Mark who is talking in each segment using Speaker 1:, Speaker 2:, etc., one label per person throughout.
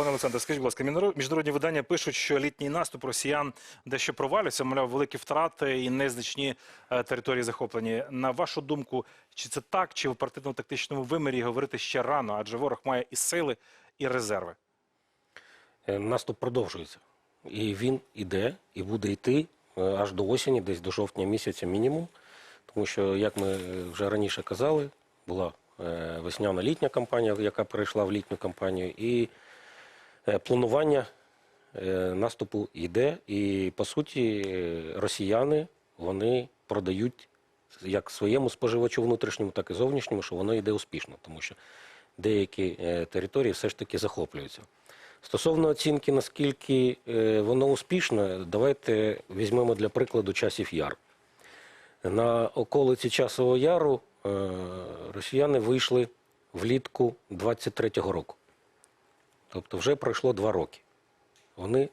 Speaker 1: Пане Олександре, скажіть, будь ласка, міжнародні видання пишуть, що літній наступ росіян дещо провалюється, мовляв, великі втрати і незначні е, території захоплені. На вашу думку, чи це так, чи в оперативно-тактичному вимірі говорити ще рано, адже ворог має і сили, і резерви?
Speaker 2: Е, Наступ продовжується. І він іде, і буде йти е, аж до осені, десь до жовтня місяця мінімум. Тому що, як ми вже раніше казали, була весняна літня кампанія, яка перейшла в літню кампанію, і планування е, наступу йде. І по суті, е, росіяни вони продають як своєму споживачу внутрішньому, так і зовнішньому, що воно йде успішно, тому що деякі е, території все ж таки захоплюються. Стосовно оцінки, наскільки е, воно успішне, давайте візьмемо для прикладу часів яр. На околиці Часового Яру е, росіяни вийшли влітку 23-го року. Тобто вже пройшло два роки. Вони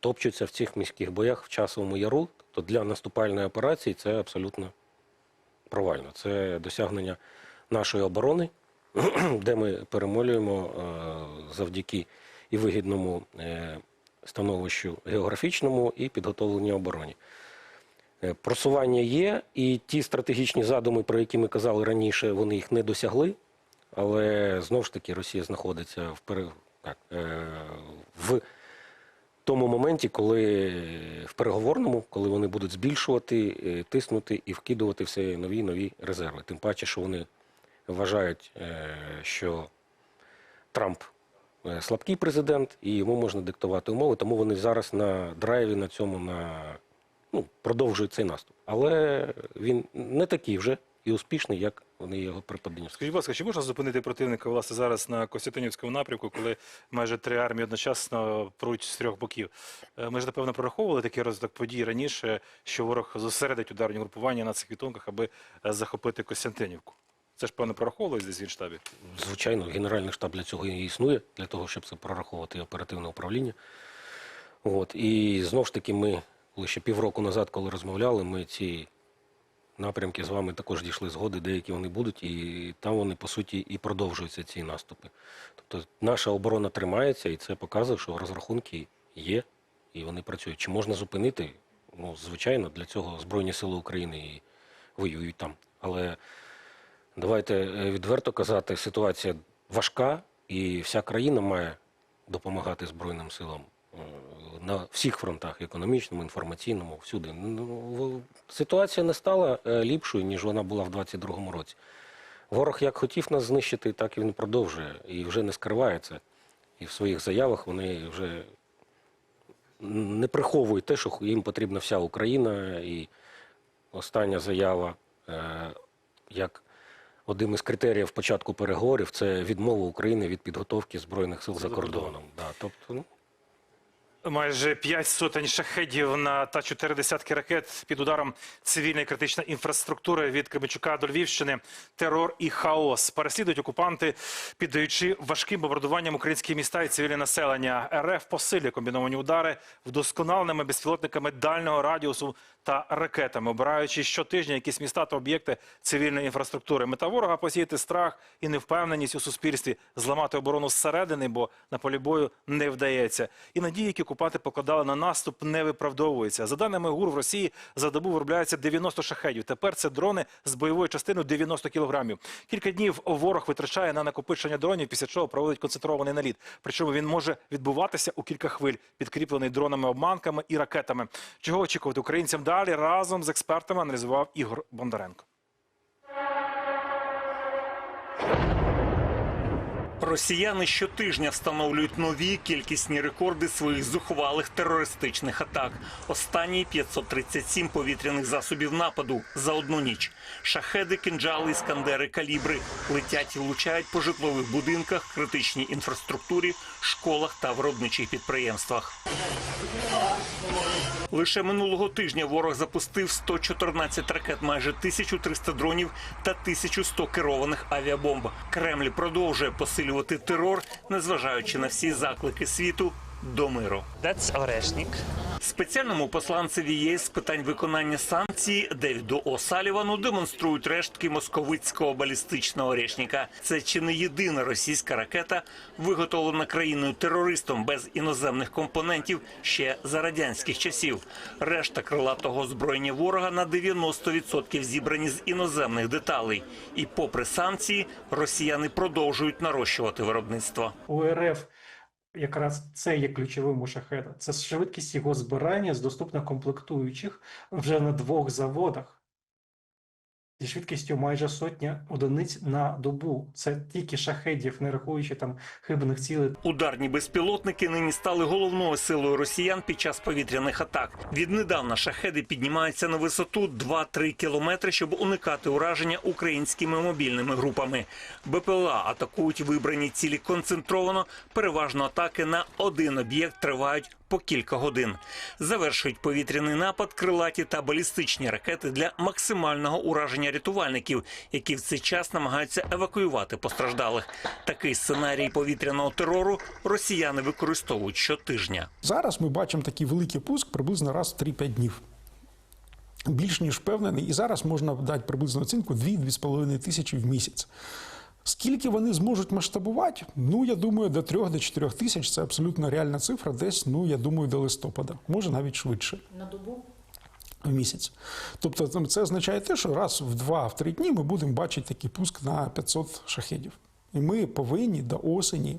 Speaker 2: топчуться в цих міських боях в Часовому Яру. Тобто для наступальної операції це абсолютно провально. Це досягнення нашої оборони, де ми перемолюємо е, завдяки і вигідному е, становищу географічному і підготовленій обороні. Е, Просування є, і ті стратегічні задуми, про які ми казали раніше, вони їх не досягли. Але знову ж таки Росія знаходиться в. Так, е, в тому моменті, коли в переговорному, коли вони будуть збільшувати, е, тиснути і вкидувати все нові нові резерви. Тим паче, що вони вважають, е, що Трамп е, слабкий президент, і йому можна диктувати умови, тому вони зараз на драйві на цьому на ну, продовжують цей наступ. Але він не такий вже і успішний, як вони його приподняли.
Speaker 1: Скажіть, будь ласка, чи можна зупинити противника власне зараз на Костянтинівському напрямку, коли майже три армії одночасно пруть з трьох боків? Е, Ми ж напевно прораховували такий розвиток подій раніше, що ворог зосередить ударні групування на цих відтонках, аби е, захопити Костянтинівку. Це ж певно прораховувалось десь в Генштабі?
Speaker 2: Звичайно, Генеральний штаб для цього і існує, для того, щоб це прораховувати і оперативне управління. От. І знову ж таки, ми лише півроку назад, коли розмовляли, ми ці напрямки з вами також дійшли згоди, деякі вони будуть, і там вони, по суті, і продовжуються ці наступи. Тобто наша оборона тримається, і це показує, що розрахунки є, і вони працюють. Чи можна зупинити? Ну, звичайно, для цього Збройні Сили України і воюють там. Але Давайте е, відверто казати, ситуація важка, і вся країна має допомагати Збройним силам е, на всіх фронтах економічному, інформаційному, всюди. Ну, Ситуація не стала е, ліпшою, ніж вона була в 22-му році. Ворог як хотів нас знищити, так і він продовжує і вже не скривається. І в своїх заявах вони вже не приховують те, що їм потрібна вся Україна. І остання заява, е, як одним із критеріїв початку переговорів, це відмова України від підготовки збройних сил за кордоном. Да, тобто, ну,
Speaker 1: Майже п'ять сотень шахедів на та чотири десятки ракет під ударом цивільної критичної інфраструктури від Кременчука до Львівщини. Терор і хаос переслідують окупанти, піддаючи важким бомбардуванням українські міста і цивільне населення. РФ посилює комбіновані удари вдосконаленими безпілотниками дальнього радіусу та ракетами, обираючи щотижня якісь міста та об'єкти цивільної інфраструктури. Мета ворога посіяти страх і невпевненість у суспільстві, зламати оборону зсередини, бо на полі бою не вдається. І надії, які окупанти покладали на наступ, не виправдовуються. За даними ГУР, в Росії за добу виробляється 90 шахедів. Тепер це дрони з бойовою частиною 90 кілограмів. Кілька днів ворог витрачає на накопичення дронів, після чого проводить концентрований наліт. Причому він може відбуватися у кілька хвиль, підкріплений дронами, обманками і ракетами. Чого очікувати українцям далі разом з експертами аналізував Ігор Бондаренко.
Speaker 3: Росіяни щотижня встановлюють нові кількісні рекорди своїх зухвалих терористичних атак. Останній 537 повітряних засобів нападу за одну ніч. Шахеди, кинджали, іскандери, калібри летять і влучають по житлових будинках, критичній інфраструктурі, школах та виробничих підприємствах. Лише минулого тижня ворог запустив 114 ракет, майже 1300 дронів та 1100 керованих авіабомб. Кремль продовжує посилювати терор, незважаючи на всі заклики світу до миру.
Speaker 4: Орешник.
Speaker 3: Спеціальному посланцеві ЄС з питань виконання санкцій Девіду О'Салівану демонструють рештки московицького балістичного речника. Це чи не єдина російська ракета, виготовлена країною терористом без іноземних компонентів ще за радянських часів. Решта крилатого озброєння ворога на 90% зібрані з іноземних деталей. І попри санкції, росіяни продовжують нарощувати виробництво.
Speaker 4: У РФ якраз це є ключовим у шахеда. Це швидкість його збирання з доступних комплектуючих вже на двох заводах. Зі швидкістю майже сотня одиниць на добу. Це тільки шахедів, не рахуючи там хибних цілей.
Speaker 3: Ударні безпілотники нині стали головною силою росіян під час повітряних атак. Віднедавна шахеди піднімаються на висоту 2-3 кілометри, щоб уникати ураження українськими мобільними групами. БПЛА атакують вибрані цілі концентровано. Переважно атаки на один об'єкт тривають по кілька годин. Завершують повітряний напад крилаті та балістичні ракети для максимального ураження рятувальників, які в цей час намагаються евакуювати постраждалих. Такий сценарій повітряного терору росіяни використовують щотижня.
Speaker 5: Зараз ми бачимо такий великий пуск приблизно раз в 3-5 днів. Більш ніж впевнений. І зараз можна дати приблизно оцінку 2-2,5 тисячі в місяць. Скільки вони зможуть масштабувати? Ну, я думаю, до 3-4 тисяч це абсолютно реальна цифра, десь, ну, я думаю, до листопада, може навіть швидше.
Speaker 6: На добу?
Speaker 5: В місяць. Тобто це означає те, що раз в 2-3 дні ми будемо бачити такий пуск на 500 шахедів. І ми повинні до осені,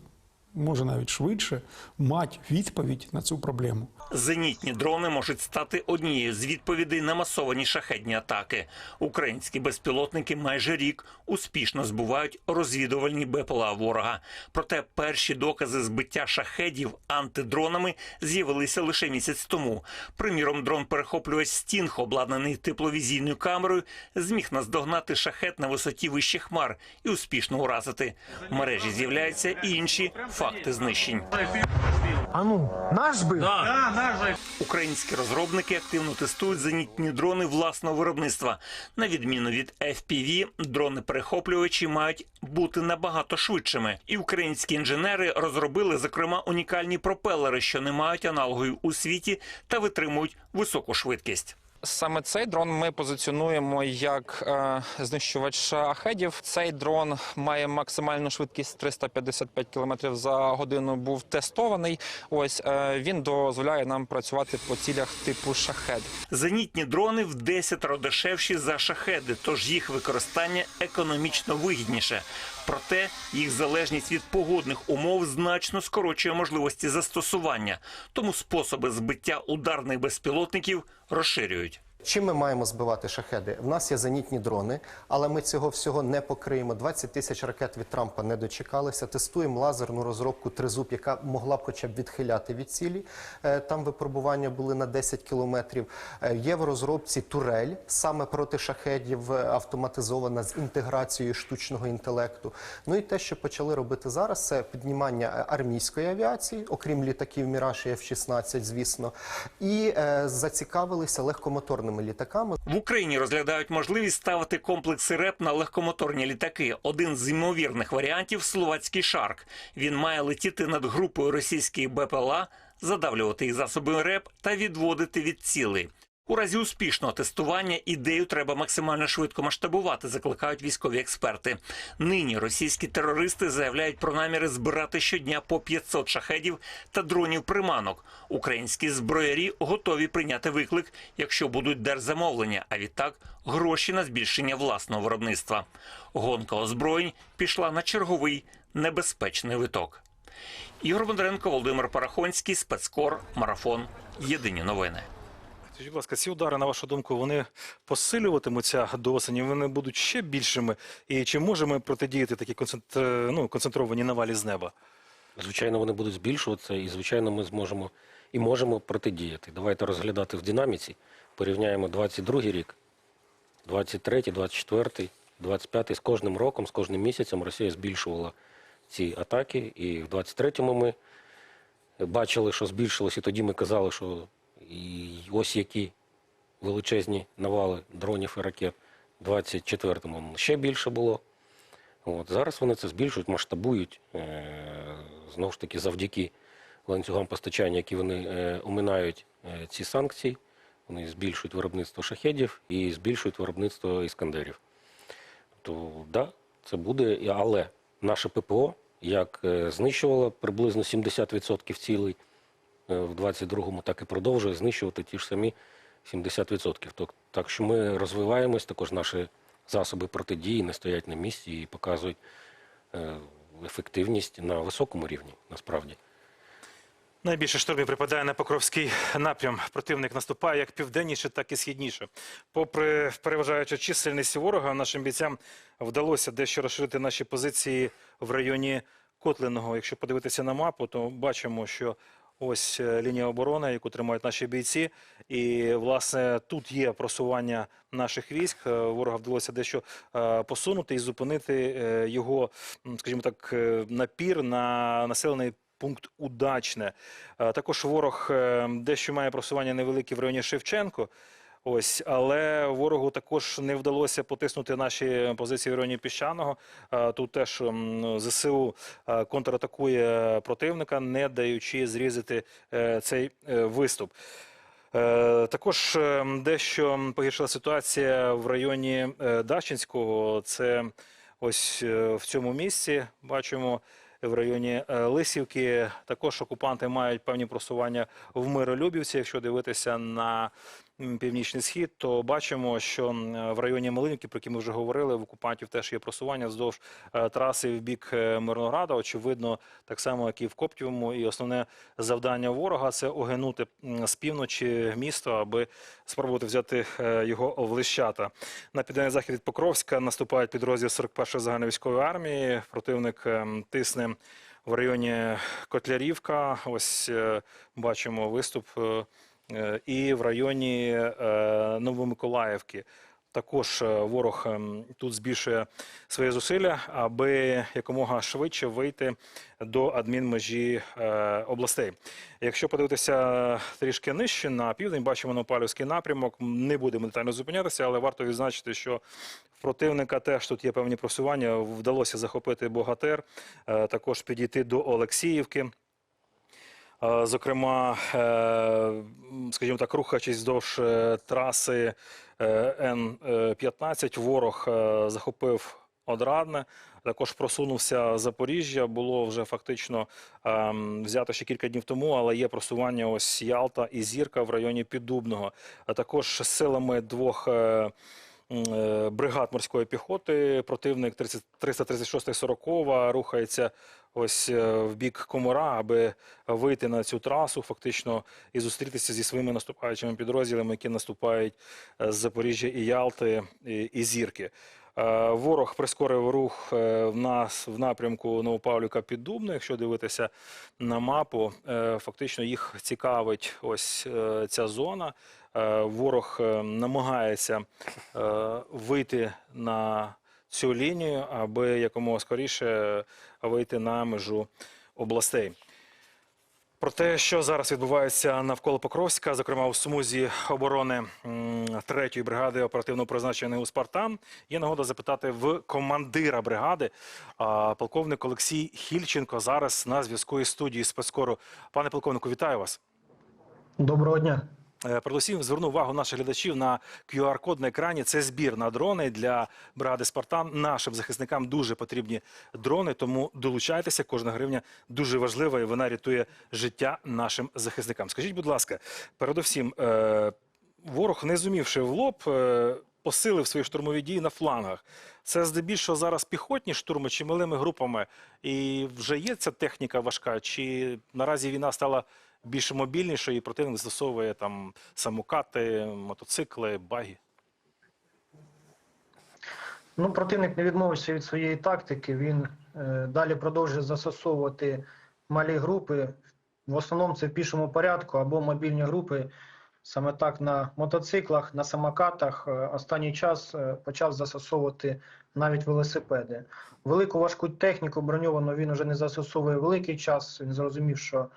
Speaker 5: може навіть швидше, мати відповідь на цю проблему.
Speaker 3: Зенітні дрони можуть стати однією з відповідей на масовані шахедні атаки. Українські безпілотники майже рік успішно збувають розвідувальні БПЛА ворога. Проте перші докази збиття шахедів антидронами з'явилися лише місяць тому. Приміром, дрон перехоплювач Стінг, обладнаний тепловізійною камерою, зміг наздогнати шахет на висоті вище хмар і успішно уразити. В мережі з'являються і інші факти знищень.
Speaker 7: А ну, наш би?
Speaker 3: Українські розробники активно тестують зенітні дрони власного виробництва. На відміну від FPV, дрони-перехоплювачі мають бути набагато швидшими. І українські інженери розробили, зокрема, унікальні пропелери, що не мають аналогів у світі та витримують високу швидкість.
Speaker 8: Саме цей дрон ми позиціонуємо як е, знищувач шахедів. Цей дрон має максимальну швидкість 355 км за годину. Був тестований. Ось е, він дозволяє нам працювати по цілях типу шахед.
Speaker 3: Зенітні дрони в 10 дешевші за шахеди, тож їх використання економічно вигідніше. Проте їх залежність від погодних умов значно скорочує можливості застосування. Тому способи збиття ударних безпілотників розширюють.
Speaker 7: Чим ми маємо збивати шахеди? В нас є зенітні дрони, але ми цього всього не покриємо. 20 тисяч ракет від Трампа не дочекалися. Тестуємо лазерну розробку тризуб, яка могла б хоча б відхиляти від цілі. Е, Там випробування були на 10 кілометрів. Е, Є в розробці турель, саме проти шахедів, е, автоматизована з інтеграцією штучного інтелекту. Ну і те, що почали робити зараз, це піднімання армійської авіації, окрім літаків Міраж і F-16, звісно, і зацікавилися легкомоторними літаками.
Speaker 3: В Україні розглядають можливість ставити комплекси РЕП на легкомоторні літаки. Один з ймовірних варіантів словацький шарк. Він має летіти над групою російських БПЛА, задавлювати їх засоби РЕП та відводити від цілей. У разі успішного тестування ідею треба максимально швидко масштабувати, закликають військові експерти. Нині російські терористи заявляють про наміри збирати щодня по 500 шахедів та дронів приманок. Українські зброярі готові прийняти виклик, якщо будуть держзамовлення, а відтак гроші на збільшення власного виробництва. Гонка озброєнь пішла на черговий небезпечний виток. Ігор Бондаренко, Володимир Парахонський, спецкор, марафон. Єдині новини.
Speaker 1: Скажіть, будь ласка, ці удари, на вашу думку, вони посилюватимуться до осені, вони будуть ще більшими? І чи можемо протидіяти такі концентр... ну, концентровані навалі з неба?
Speaker 2: Звичайно, вони будуть збільшуватися, і звичайно, ми зможемо і можемо протидіяти. Давайте розглядати в динаміці. Порівняємо 22-й рік, 23, 24, 25. З кожним роком, з кожним місяцем Росія збільшувала ці атаки. І в 23-му ми бачили, що збільшилось, і тоді ми казали, що і ось які величезні навали дронів і ракет. В 24-му ще більше було. От, зараз вони це збільшують, масштабують. Е, знову ж таки, завдяки ланцюгам постачання, які вони е, оминають е, ці санкції. Вони збільшують виробництво шахедів і збільшують виробництво іскандерів. То да, це буде, але наше ППО як знищувало приблизно 70% цілей в 22-му, так і продовжує знищувати ті ж самі 70%. Так, так що ми розвиваємось, також наші засоби протидії не стоять на місці і показують е, ефективність на високому рівні, насправді.
Speaker 1: Найбільше штурмів припадає на Покровський напрям. Противник наступає як південніше, так і східніше. Попри переважаючу чисельність ворога, нашим бійцям вдалося дещо розширити наші позиції в районі Котлиного. Якщо подивитися на мапу, то бачимо, що ось е, лінія оборони, яку тримають наші бійці. І, власне, тут є просування наших військ. Е, Ворога вдалося дещо е, посунути і зупинити його, скажімо так, напір на населений пункт Удачне. Також ворог дещо має просування невелике в районі Шевченко. Ось, але ворогу також не вдалося потиснути наші позиції в районі піщаного. Тут теж ЗСУ контратакує противника, не даючи зрізати е, цей е, виступ. Е, Також дещо погіршила ситуація в районі Дачинського. Це ось в цьому місці бачимо в районі Лисівки. Також окупанти мають певні просування в Миролюбівці. Якщо дивитися на північний схід, то бачимо, що в районі Малинівки, про які ми вже говорили, в окупантів теж є просування вздовж е, траси в бік е, Мирнограда. Очевидно, так само, як і в Коптівому. І основне завдання ворога це огинути з півночі місто, аби спробувати взяти е, його в Лищата. На південний захід від Покровська наступають підрозділ 41-ї загальновійськової армії. Противник тисне в районі Котлярівка. Ось бачимо виступ. Е, І в районі е, Новомиколаївки. Також е, ворог ем, тут збільшує свої зусилля, аби якомога швидше вийти до адмінмежі областей. Якщо подивитися трішки нижче на південь, бачимо Новопалівський напрямок. Не будемо детально зупинятися, але варто відзначити, що в противника теж тут є певні просування. Вдалося захопити Богатир, е, також підійти до Олексіївки. Е, Зокрема, е, скажімо так, рухаючись вздовж е, траси е, Н-15, ворог захопив Одрадне, також просунувся Запоріжжя. Було вже фактично ем, взято ще кілька днів тому, але є просування ось Ялта і Зірка в районі Піддубного. А також силами двох. е, бригад морської піхоти. Противник 30 336 40 рухається ось е, в бік Комара, аби вийти на цю трасу, фактично і зустрітися зі своїми наступаючими підрозділами, які наступають е, з Запоріжжя і Ялти і, і Зірки. Е, Ворог прискорив рух в нас в напрямку Новопавлівка Піддубно. Якщо дивитися на мапу, фактично їх цікавить ось ця зона. Ворог намагається вийти на цю лінію, аби якомога скоріше вийти на межу областей. Про те, що зараз відбувається навколо Покровська, зокрема у смузі оборони м, 3-ї бригади оперативного призначення у Спартан, є нагода запитати в командира бригади, полковник Олексій Хільченко, зараз на зв'язку із студією спецкору. Пане полковнику, вітаю вас.
Speaker 6: Доброго дня.
Speaker 1: Е, Передусім зверну увагу наших глядачів на QR-код на екрані. Це збір на дрони для бригади Спартан. Нашим захисникам дуже потрібні дрони, тому долучайтеся. Кожна гривня дуже важлива і вона рятує життя нашим захисникам. Скажіть, будь ласка, передусім, е, ворог, не зумівши в лоб, е, посилив свої штурмові дії на флангах. Це здебільшого зараз піхотні штурми чи малими групами. І вже є ця техніка важка, чи наразі війна стала більш мобільнішою і противник застосовує там самокати, мотоцикли, баги.
Speaker 6: Ну, противник не відмовився від своєї тактики. Він е, далі продовжує застосовувати малі групи. В основному це в пішому порядку або мобільні групи. Саме так на мотоциклах, на самокатах е, останній час е, почав застосовувати навіть велосипеди. Велику важку техніку броньовану він вже не застосовує великий час. Він зрозумів, що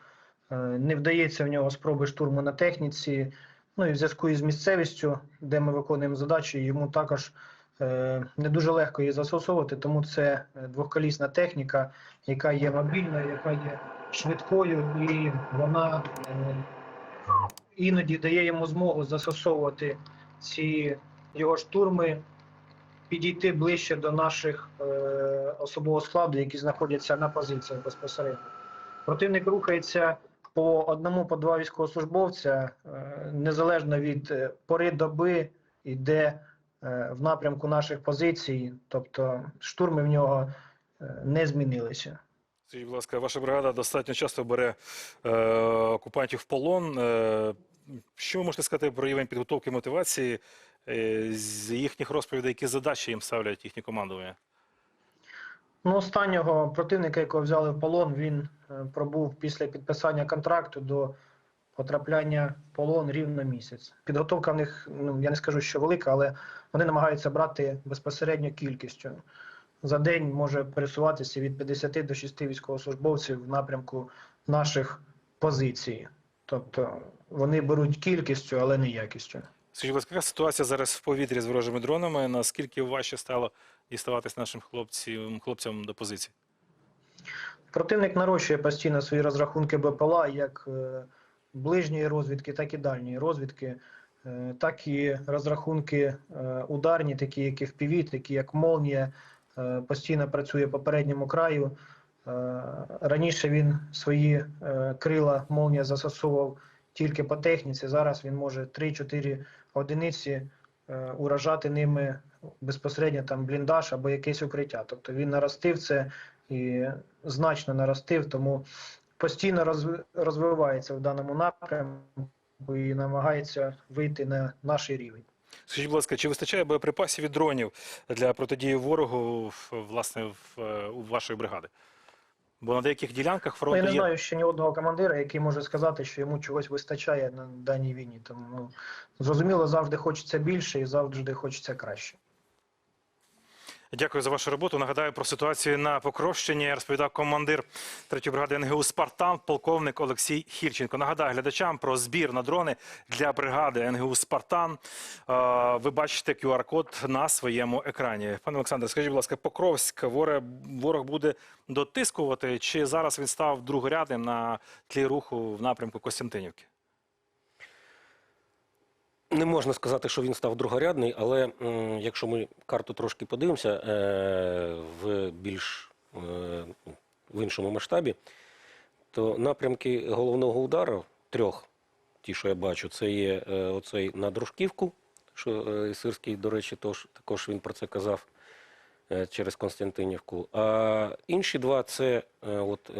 Speaker 6: не вдається в нього спроби штурму на техніці. Ну і в зв'язку із місцевістю, де ми виконуємо задачі, йому також е, не дуже легко її застосовувати, тому це е, двохколісна техніка, яка є мобільною, яка є швидкою, і вона е, іноді дає йому змогу застосовувати ці його штурми, підійти ближче до наших е, особового складу, які знаходяться на позиціях безпосередньо. Противник рухається по одному, по два військовослужбовця, е, незалежно від е, пори доби, йде е, в напрямку наших позицій, тобто штурми в нього не змінилися.
Speaker 1: Скажіть, будь ласка, ваша бригада достатньо часто бере е, окупантів в полон. Е, що ви можете сказати про рівень підготовки мотивації е, з їхніх розповідей, які задачі їм ставлять їхні командування?
Speaker 6: Ну, останнього противника, якого взяли в полон, він е, пробув після підписання контракту до потрапляння в полон рівно місяць. Підготовка в них, ну я не скажу, що велика, але вони намагаються брати безпосередньо кількістю. За день може пересуватися від 50 до 6 військовослужбовців в напрямку наших позицій. Тобто вони беруть кількістю, але не якістю.
Speaker 1: Скажіть, будь ласка, яка ситуація зараз в повітрі з ворожими дронами? Наскільки важче стало діставатись нашим хлопцям, хлопцям до позицій?
Speaker 6: Противник нарощує постійно свої розрахунки БПЛА як е, ближньої розвідки, так і дальньої розвідки, е, так і розрахунки е, ударні, такі як FPV, такі як Молнія, постійно працює по передньому краю. Раніше він свої крила Молнія застосовував тільки по техніці. Зараз він може 3-4 одиниці е, уражати ними безпосередньо там бліндаж або якесь укриття. Тобто він наростив це і значно наростив, тому постійно розв- розвивається в даному напрямку і намагається вийти на наш рівень.
Speaker 1: Скажіть, будь ласка, чи вистачає боєприпасів і дронів для протидії ворогу власне в, е, у вашої бригади? Бо на деяких ділянках
Speaker 6: Ну,
Speaker 1: фронту
Speaker 6: я не
Speaker 1: є
Speaker 6: знаю ще ні одного командира, який може сказати, що йому чогось вистачає на даній війні. Тому ну, зрозуміло, завжди хочеться більше і завжди хочеться краще.
Speaker 1: Дякую за вашу роботу. Нагадаю про ситуацію на Покровщині. Розповідав командир 3-ї бригади НГУ Спартан, полковник Олексій Хільченко. Нагадаю глядачам про збір на дрони для бригади НГУ Спартан. Ви бачите QR-код на своєму екрані. Пане Олександре, скажіть, будь ласка, Покровськ ворог буде дотискувати, чи зараз він став другорядним на тлі руху в напрямку Костянтинівки?
Speaker 2: Не можна сказати, що він став другорядний, але якщо ми карту трошки подивимося е, в більш е, в іншому масштабі, то напрямки головного удару трьох, ті, що я бачу, це є е, оцей на Дружківку, що Сирський, до речі, тож, також він про це казав через Константинівку. А інші два це от,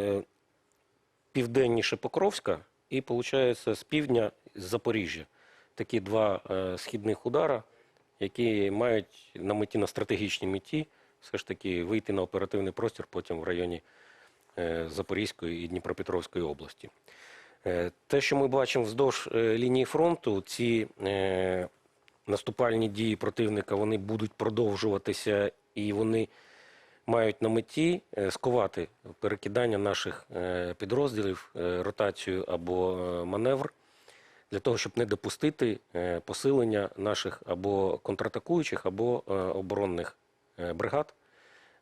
Speaker 2: південніше Покровська і, виходить, з півдня з Запоріжжя такі два е, східних удара, які мають на меті на стратегічній меті все ж таки вийти на оперативний простір потім в районі е, Запорізької і Дніпропетровської області. Е, те, що ми бачимо вздовж лінії фронту, ці наступальні дії противника вони будуть продовжуватися і вони мають на меті сковати перекидання наших підрозділів, ротацію або маневр для того, щоб не допустити е, посилення наших або контратакуючих, або е, оборонних е, бригад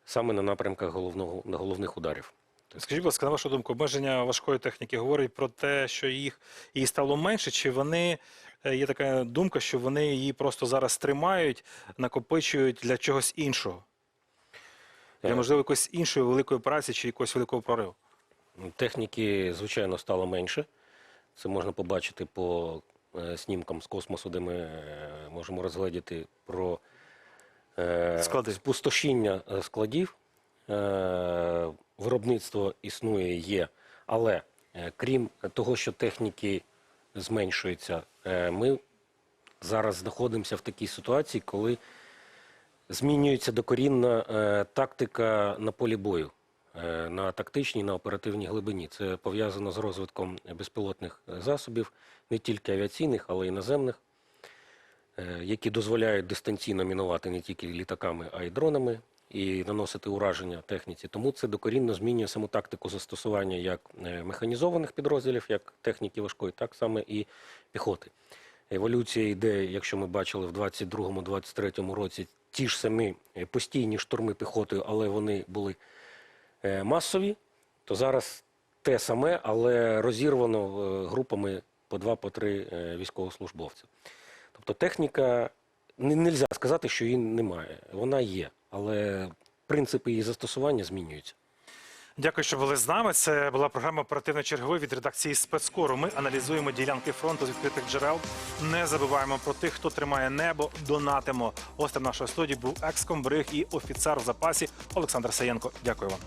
Speaker 2: саме на напрямках головного, на головних ударів.
Speaker 1: Скажіть, будь ласка, на вашу думку, обмеження важкої техніки говорять про те, що їх її стало менше, чи вони є така думка, що вони її просто зараз тримають, накопичують для чогось іншого? Для можливо якоїсь іншої великої операції чи якогось великого прориву?
Speaker 2: Техніки, звичайно, стало менше. Це можна побачити по е, снімкам з космосу, де ми е, можемо розгледіти про е,
Speaker 1: Склади.
Speaker 2: спустошіння складів. Виробництво існує, є. Але крім того, що техніки зменшуються, ми зараз знаходимося в такій ситуації, коли змінюється докорінна тактика на полі бою на тактичній, на оперативній глибині. Це пов'язано з розвитком безпілотних е, засобів, не тільки авіаційних, але й наземних, е, які дозволяють дистанційно мінувати не тільки літаками, а й дронами і наносити ураження техніці. Тому це докорінно змінює саму тактику застосування як е, механізованих підрозділів, як техніки важкої, так само і піхоти. Еволюція йде, якщо ми бачили в 22-23 році, ті ж самі е, постійні штурми піхотою, але вони були е, масові, то зараз те саме, але розірвано е, групами по два, по три е, військовослужбовців. Тобто техніка, не можна сказати, що її немає. Вона є, але принципи її застосування змінюються.
Speaker 1: Дякую, що були з нами. Це була програма оперативно черговий від редакції спецкору. Ми аналізуємо ділянки фронту з відкритих джерел. Не забуваємо про тих, хто тримає небо. Донатимо. Гостем нашої студії був екскомбриг і офіцер в запасі Олександр Саєнко. Дякую вам.